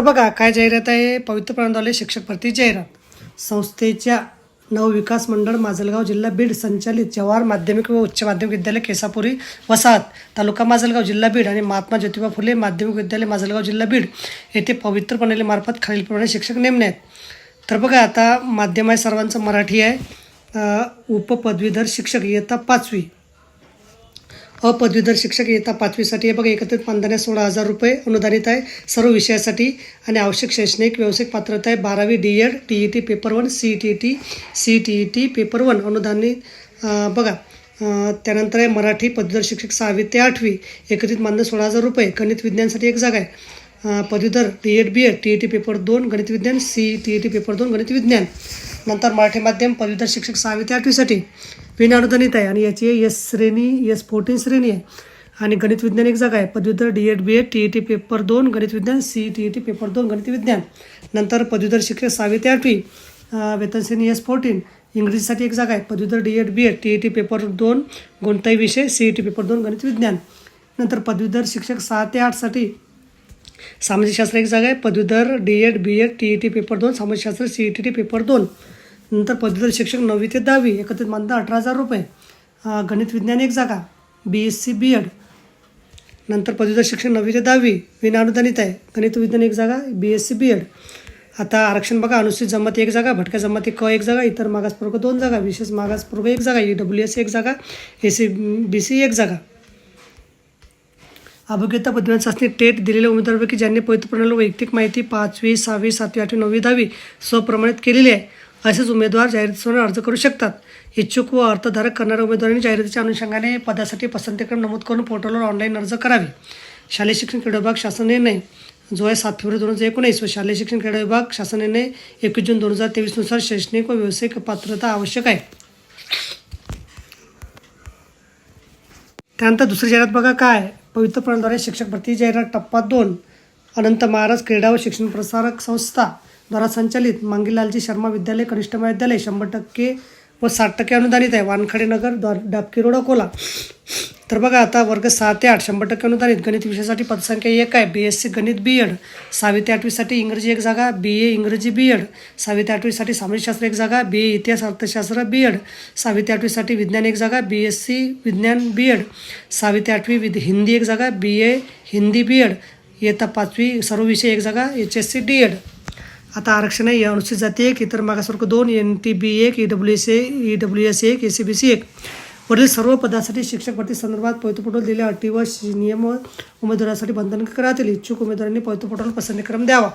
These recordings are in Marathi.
तर बघा काय जाहिरात आहे? पवित्र प्रांतवाले शिक्षक भरती जाहिरात. संस्थेच्या नवविकास मंडळ माजलगाव जिल्हा बीड संचालित जवाहर माध्यमिक व उच्च माध्यमिक विद्यालय केसापुरी वसाहत तालुका माजलगाव जिल्हा बीड आणि महात्मा ज्योतिबा फुले माध्यमिक विद्यालय माजलगाव जिल्हा बीड येथे पवित्र प्रणालीमार्फत खालीलप्रमाणे शिक्षक नेमणे आहेत. तर बघा आता माध्यम आहे सर्वांचं मराठी आहे. उपपदवीधर शिक्षक इयत्ता पाचवी. अपदवीधर शिक्षक इयत्ता पाचवीसाठी. हे बघा एकत्रित मानधन आहे सोळा हजार रुपये अनुदानित आहे. सर्व विषयासाठी आणि आवश्यक शैक्षणिक व्यावसायिक पात्रता आहे. बारावी D Ed T E T paper one C T E T C T E T paper one अनुदानित बघा त्यानंतर आहे मराठी पदवीधर शिक्षक सहावी ते आठवी. एकत्रित मानधन सोळा हजार रुपये. गणित विज्ञानसाठी एक जागा आहे. पदवीधर D Ed B Ed T E T paper दोन गणित विज्ञान C T E T paper दोन गणित विज्ञान. नंतर मराठी माध्यम पदवीधर शिक्षक सहावी ते आठवीसाठी. विना अनुदानित आहे आणि याची एस श्रेणी एस फोर्टीन श्रेणी आहे. आणि गणित विज्ञान एक जागा आहे. पदवीधर D Ed B Ed T E T paper दोन गणित विज्ञान C T E T paper दोन गणित विज्ञान. नंतर पदवीधर शिक्षक सहावी ते आठवी वेतन श्रेणी एस फोर्टीन. इंग्रजीसाठी एक जागा आहे. पदवीधर D Ed B Ed T E T paper दोन कोणताही विषय सी ई टी पेपर दोन गणित विज्ञान. नंतर पदवीधर शिक्षक सहा ते आठसाठी सामाजिकशास्त्र एक जागा आहे. पदवीधर D Ed B Ed T E T paper दोन सामाजिकशास्त्र C E T T paper दोन. नंतर पदवीधर शिक्षक नववी ते दहावी एकत्रित मानधन अठरा हजार रुपये. गणित विज्ञान एक जागा. B S C B Ed नंतर पदवीधर शिक्षक नववी ते दहावी विनाअनुदानित आहे. गणित विज्ञान एक जागा B S C B Ed आता आरक्षण बघा अनुसूचित जमाती एक जागा भटक्या जमाती क एक जागा इतर मागासपूर्वक दोन जागा विशेष मागासपूर्वक एक जागा ई डब्ल्यू एस एक जागा ए सी बी सी एक जागा. अभिज्ञता पदवी चाचणी टेट दिलेल्या उमेदवारांपैकी ज्यांनी पवित्र प्रणाली वैयक्तिक माहिती पाचवी सहावी सातवी आठवी नववी दहावी स्वप्रमाणित केलेली आहे असेच उमेदवार जाहिरातीसमोर अर्ज करू शकतात. इच्छुक व अर्थधारक करणाऱ्या उमेदवारांनी जाहिरातीच्या अनुषंगाने पदासाठी पसंतीक्रम नमूद करून पोर्टलवर ऑनलाईन अर्ज करावे. शालेय शिक्षण क्रीडा विभाग शासन निर्णय जो आहे सात फेब्रुवारी दोन हजार एकोणीस व शालेय शिक्षण क्रीडा विभाग शासन निर्णय एकवीस जून दोन हजार तेवीसनुसार शैक्षणिक व व्यावसायिक पात्रता आवश्यक आहे. त्यानंतर दुसरी जाहिरात बघा काय? पवित्र प्रणालीद्वारे शिक्षक भरती जाहिरात टप्पा दोन. अनंत महाराज क्रीडा व शिक्षण प्रसारक संस्था. द्वारा संचालित मांगीलालजी शर्मा विद्यालय कनिष्ठ महाविद्यालय शंभर टक्के व साठ टक्के अनुदानित आहे. वानखडे नगर द्वार डाबकी रोड अकोला. तर बघा आता वर्ग सहा ते आठ शंभर टक्के अनुदानित गणित विषयासाठी पदसंख्या एक आहे. बी एस सी गणित बी एड सहावी ते आठवीसाठी इंग्रजी एक जागा. बी ए इंग्रजी बी एड सहावी ते आठवीसाठी सामाजिकशास्त्र एक जागा. बी ए इतिहास अर्थशास्त्र बी एड सहावी ते आठवीसाठी विज्ञान एक जागा. बी एस सी विज्ञान बी एड सहावी ते आठवी विद हिंदी एक जागा. बी ए हिंदी बी एड इयत्ता पाचवी सर्व विषय एक जागा. H S C D Ed आता आरक्षण आहे अनुसूचित जाती एक इतर मागासवर्ग दोन एन टी बी एक E W S A E W S एक ए सी बी सी एक. वरील सर्व पदासाठी शिक्षक भरती संदर्भात पवित्र दिल्या दिलेल्या अटी व नियम उमेदवारासाठी बंधनकारक राहतील इच्छुक उमेदवारांनी पवित्र पसंतीक्रम द्यावा.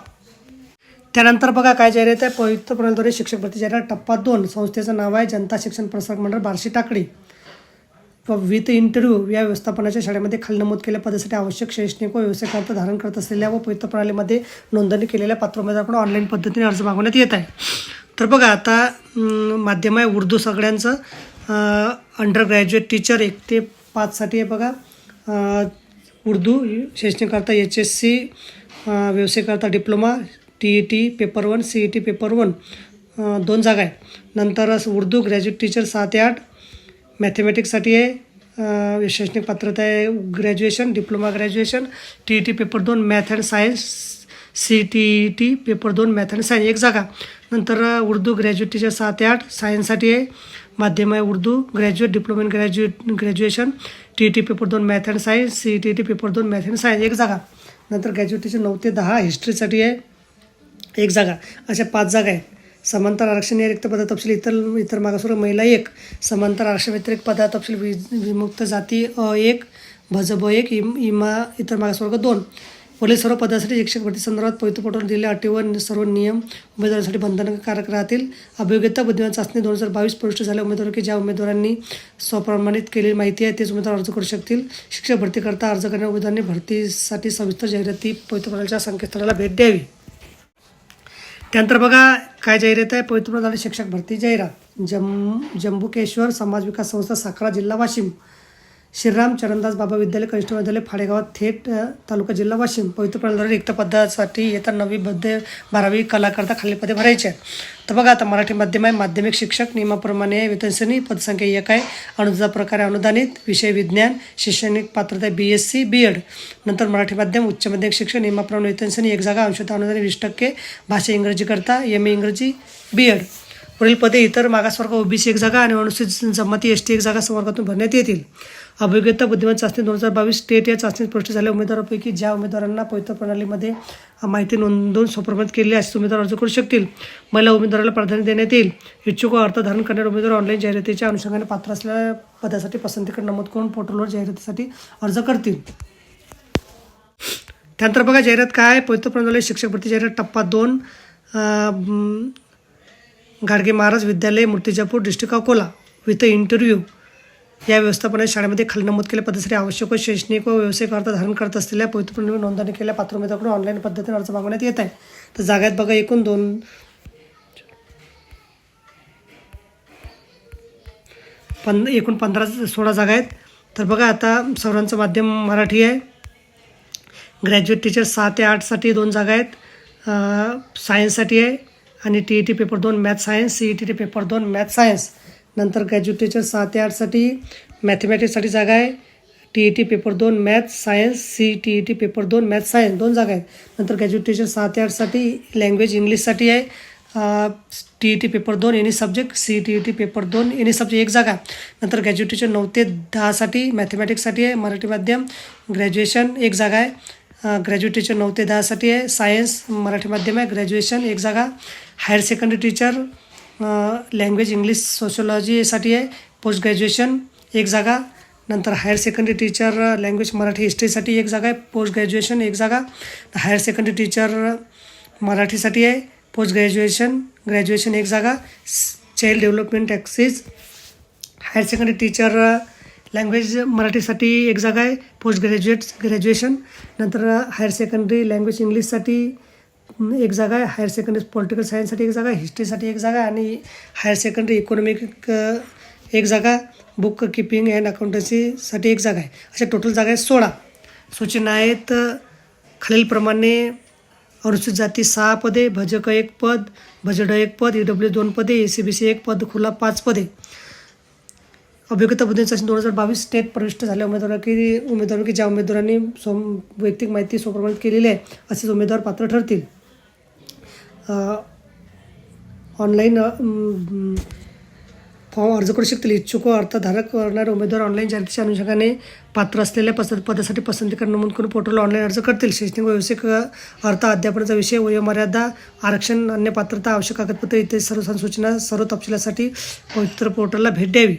त्यानंतर बघा काय जाहिरात आहे. पवित्र प्रणालीद्वारे शिक्षक भरती जाहिरात टप्पा दोन. संस्थेचं नाव आहे जनता शिक्षण प्रसारक मंडळ बार्शी टाकडी व विथ इंटरव्ह्यू या व्यवस्थापनाच्या शाळेमध्ये खाली नमूद केलेल्या पदासाठी आवश्यक शैक्षणिक व व्यवसाय धारण करत असलेल्या व पवित्र प्रणालीमध्ये नोंदणी केलेल्या पात्र ऑनलाईन पद्धतीने अर्ज मागवण्यात येत आहे. तर बघा आता माध्यम आहे उर्दू सगळ्यांचं. अंडर ग्रॅज्युएट टीचर एक ते पाचसाठी आहे बघा. उर्दू शैक्षणिककरता H S C व्यवसायकरता diploma T E T paper one C E T paper one दोन जागा आहे. नंतर उर्दू ग्रॅज्युएट टीचर सात ते आठ मॅथमॅटिक्ससाठी आहे. अ, शैक्षणिक पात्रता आहे graduation diploma graduation T E T paper दोन math and science C T E T paper दोन मॅथ अँड सायन्स एक जागा. नंतर उर्दू ग्रॅज्युएटीच्या सात सहा ते आठ सायन्ससाठी आहे. माध्यम आहे Urdu graduate diploma in graduate graduation T E T paper दोन math and science C T E T paper दोन मॅथ अँड सायन्स एक जागा. नंतर ग्रॅज्युएटीचे नऊ ते दहा हिस्ट्रीसाठी आहे. एक जागा. अशा पाच जागा आहे. समांतर आरक्षण या रिक्त पदा तपशील इतर इतर मागासवर्ग महिला एक. समांतर आरक्षण व्यतिरिक्त पदा तपशील वि विमुक्त जाती अ एक. भज ब एक इम इमा इतर मागासवर्ग दोन. पोलीस सर्व पदासाठी शिक्षक भरती संदर्भात पवित्र दिलेल्या अटी व सर्व नियम उमेदवारांसाठी बंधनकारक राहतील. अभियोग्यता बुद्धिमान चाचणी दोन हजार बावीस प्रविष्ट झाल्या उमेदवार की ज्या उमेदवारांनी स्वप्रमाणित केलेली माहिती आहे तेच उमेदवार अर्ज करू शकतील. शिक्षक भरतीकरता अर्ज करणाऱ्या उमेदवारांनी भरतीसाठी सविस्तर जाहिराती पवित्र संकेतस्थळाला भेट द्यावी. त्यानंतर बघा काय जाहिरात आहे पवित्र झाले शिक्षक भरती जाहिरात. जम जम्बुकेश्वर समाज विकास संस्था साखरा जिल्हा वाशिम. श्रीराम चरणदास बाबा विद्यालय कनिष्ठ विद्यालय फाडेगावात थेट तालुका जिल्हा वाशिम. पवित्र प्रणाली रिक्त पदासाठी येत्या नववी मध्ये बारावी कलाकरता खालील पदे भरायचे आहेत. तर बघा आता मराठी माध्यम आहे माध्यमिक शिक्षक नियमाप्रमाणे वेतनश्रेणी पदसंख्या एक आहे अनुदान प्रकारे अनुदानित विषय विज्ञान शैक्षणिक पात्रता B S C B Ed नंतर मराठी माध्यम उच्च माध्यमिक शिक्षक नियमाप्रमाणे वेतनश्रेणी एक जागा अंशतः अनुदान वीस टक्के भाषा इंग्रजीकरता एम ए इंग्रजी बी एड पुढील पदे इतर मागासवर्ग ओबीसी एक जागा आणि अनुसूचित जमाती एस टी एक जागा संवर्गातून भरण्यात येतील. अभियोग्यता बुद्धिमान चाचणी दोन हजार बावीस स्टेट या चाचणीत पुष्टी झाल्या उमेदवारापैकी ज्या उमेदवारांना पवित्र प्रणालीमध्ये माहिती नोंदवून सुप्रमित केली असे उमेदवार अर्ज करू शकतील. महिला उमेदवाराला प्राधान्य देण्यात येईल. इच्छुक व अर्थ धारण करणारे उमेदवार ऑनलाईन जाहिरातीच्या अनुषंगाने पात्र असलेल्या पदासाठी पसंतीकडे नमूद करून पोर्टलवर जाहिरातीसाठी अर्ज करतील. त्यानंतर बघा जाहिरात काय पवित्र प्रणाली शिक्षक भरती जाहिरात टप्पा दोन Gadge Maharaj Vidyalaya Murtizapur district Akola with interview या व्यवस्थापनाच्या शाळेमध्ये खाली नमूद केल्या पद्धतीसाठी आवश्यक व शैक्षणिक व व्यावसायिक अर्थ धारण करत असलेल्या पवित्रपूर्ण नोंदणी केलेल्या पात्र उमेदवाराकडून ऑनलाईन पद्धतीने अर्ज मागवण्यात येत आहे. तर जागा आहेत बघा एकूण दोन. पं एकूण पंधरा सोळा जागा आहेत. तर बघा आता सर्वांचं माध्यम मराठी आहे. ग्रॅज्युएट टीचर सहा ते आठसाठी दोन जागा आहेत. सायन्ससाठी आहे. आणि टी ई टी पेपर दोन math science C E T T paper दोन मॅथ सायन्स नंतर ग्रॅज्युएट टीचर सहा ते आठसाठी मॅथमॅटिक्ससाठी जागा आहे. टी ई टी पेपर दोन math science C T E T paper दोन मॅथ सायन्स दोन जागा आहेत. नंतर ग्रॅज्युएट टीचर सहा ते आठसाठी लँग्वेज इंग्लिशसाठी आहे. टी ई टी पेपर दोन any subject C T E T paper दोन एनी सब्जेक्ट एक जागा. नंतर ग्रॅज्युएट टीचर नऊ ते दहासाठी मॅथमॅटिक्ससाठी आहे मराठी माध्यम. ग्रॅज्युएशन एक जागा आहे. ग्रॅज्युएट टीचर नऊ ते दहासाठी आहे. सायन्स मराठी माध्यम आहे. ग्रॅज्युएशन एक जागा. Higher secondary teacher language English सोशोलॉजीसाठी आहे. पोस्ट ग्रॅज्युएशन एक जागा. नंतर higher secondary teacher language Marathi हिस्ट्रीसाठी एक जागा आहे. पोस्ट ग्रॅज्युएशन एक जागा. हायर सेकंडरी टीचर मराठीसाठी आहे. पोस्ट ग्रॅज्युएशन ग्रॅज्युएशन एक जागा. Child development axis higher secondary teacher language मराठीसाठी एक जागा आहे. पोस्ट ग्रॅज्युएट ग्रॅज्युएशन नंतर हायर सेकंडरी लँग्वेज इंग्लिशसाठी एक जागा आहे हायर सेकंडरी पॉलिटिकल सायन्ससाठी एक जागा हिस्ट्रीसाठी एक जागा आणि हायर सेकंडरी इकॉनॉमिक एक जागा बुक किपिंग अँड अकाउंटन्सीसाठी एक जागा आहे. अशा टोटल जागा आहेत सोळा. सूचना आहेत खालीलप्रमाणे अनुसूचित जाती सहा पदे भजक एक पद भजड एक पद ई डब्ल्यू दोन पदे ए सी बी सी एक पद खुला पाच पदे. अभियोग्यता बुद्धी चाचणी दोन हजार बावीस स्टेट प्रविष्ट झाल्या उमेदवार की उमेदवार की ज्या उमेदवारांनी सोम वैयक्तिक माहिती स्वप्रमाणित केलेली आहे असेच उमेदवार पात्र ठरतील. ऑनलाईन फॉर्म अर्ज करू शकतील. इच्छुक अर्थधारक करणारे उमेदवार ऑनलाईन जाहिरातीच्या अनुषंगाने पात्र असलेल्या पस पदासाठी पसंतीकरण नमूद करून पोर्टलवर ऑनलाईन अर्ज करतील. शैक्षणिक व्यावसायिक अर्थ अध्यापनाचा विषय वयोमर्यादा आरक्षण अन्य पात्रता आवश्यक कागदपत्रे इत्यादी सर्व सूचना सर्व तपशिलासाठी पवित्र पोर्टलला भेट द्यावी.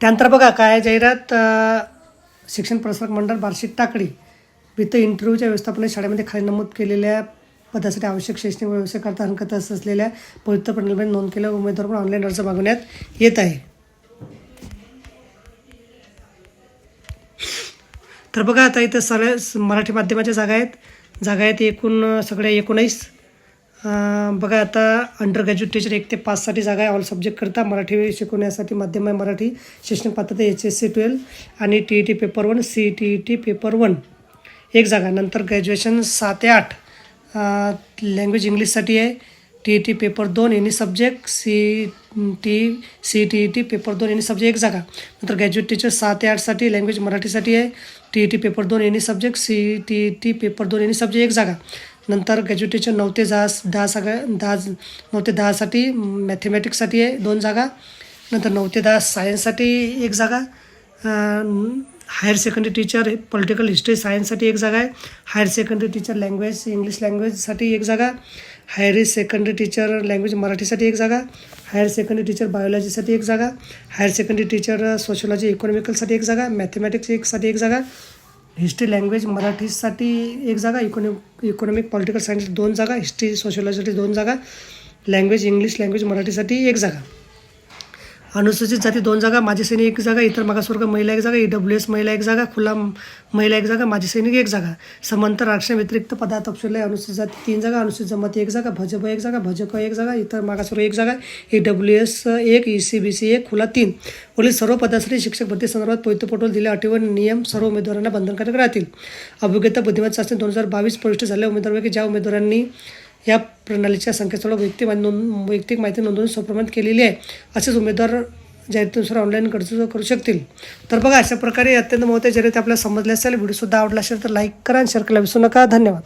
त्यानंतर बघा काय जाहिरात? शिक्षण प्रसारक मंडळ वार्षिक टाकडी वित्त इंटरव्ह्यूच्या व्यवस्थापनात शाळेमध्ये खाली नमूद केलेल्या पदासाठी आवश्यक शैक्षणिक व्यवसाय करता हरकत असलेल्या पवित्र प्रणालीमध्ये नोंद केलेल्या उमेदवार पण ऑनलाईन अर्ज मागवण्यात येत आहे. तर बघा आता इथं सरळ मराठी माध्यमाच्या जागा आहेत. जागा आहेत एकूण सगळ्या एकोणीस. बघा आता अंडर ग्रॅज्युएट टीचर एक ते पाचसाठी जागा आहे. ऑल सब्जेक्ट करता मराठी शिकवण्यासाठी माध्यम आहे मराठी. शैक्षणिक पात्रता एच एस सी ट्वेल्व आणि T E T paper one C T E T paper one एक जागा. नंतर ग्रॅज्युएशन सात ते आठ लँग्वेज इंग्लिशसाठी आहे. टी ई टी पेपर दोन any subject C T C T E T paper दोन एनी सब्जेक्ट एक जागा. नंतर ग्रॅज्युएट टीचर सहा ते आठसाठी लँग्वेज मराठीसाठी आहे. टी ई टी पेपर दोन any subject C T E T paper दोन एनी सब्जेक्ट एक जागा. नंतर ग्रॅज्युएट टीचर नऊ ते दहा दहा सगळ्या दहा नऊ ते दहासाठी मॅथेमॅटिक्ससाठी आहे दोन जागा. नंतर नऊ ते दहा सायन्ससाठी एक जागा. Higher secondary teacher political history सायन्ससाठी एक जागा आहे. Higher secondary teacher language English लँग्वेजसाठी एक जागा. हायर सेकंडरी टीचर लँग्वेज मराठीसाठी एक जागा. हायर सेकंडरी टीचर बायोलॉजीसाठी एक जागा. हायर सेकंडरी टीचर सोशोलॉजी इकॉनॉमिकलसाठी एक जागा. मॅथमॅटिक्स एकसाठी एक जागा. हिस्ट्री लँग्वेज मराठीसाठी एक जागा. इकॉनॉमिक इकॉनॉमिक पॉलिटिकल सायन्स दोन जागा. हिस्ट्री सोशोलॉजीसाठी दोन जागा. लँग्वेज इंग्लिश लँग्वेज मराठीसाठी एक जागा. अनुसूचित जाती दोन जागा माजी सैनिक एक जागा इतर मागासवर्ग महिला एक जागा ई डब्ल्यू एस महिला एक जागा खुला महिला एक जागा माजी सैनिक एक जागा. समांतर आरक्षण व्यतिरिक्त पदा तपशील अनुसूचित जाती तीन जागा अनुसूचित जमाती एक जागा भजप एक जागा भजक एक जागा इतर मागासवर्ग एक जागा ई डब्ल्यू एस एक ई सी बी सी एक खुला तीन. वरील सर्व पदासाठी शिक्षक भरती संदर्भात पवित्र पोर्टल अटीवर नियम सर्व उमेदवारांना बंधनकारक राहतील. अभियोग्यता बुद्धिमत्ता चाचणी दोन हजार बावीस प्रविष्ट झालेल्या उमेदवारांपैकी ज्या उमेदवारांनी या प्रणालीच्या संकेतस्थळावर वैयक्तिक माहिती नोंद वैयक्तिक माहिती नोंदवून स्वप्रमाणित केलेली आहे. असेच उमेदवार जाहिरातीनुसार ऑनलाईन अर्ज करू शकतील. तर बघा अशा प्रकारे अत्यंत महत्त्वाची जाहिरात आपल्याला समजली असेल. व्हिडिओसुद्धा आवडला असेल तर लाईक करा आणि शेअर करायला विसरू नका. धन्यवाद.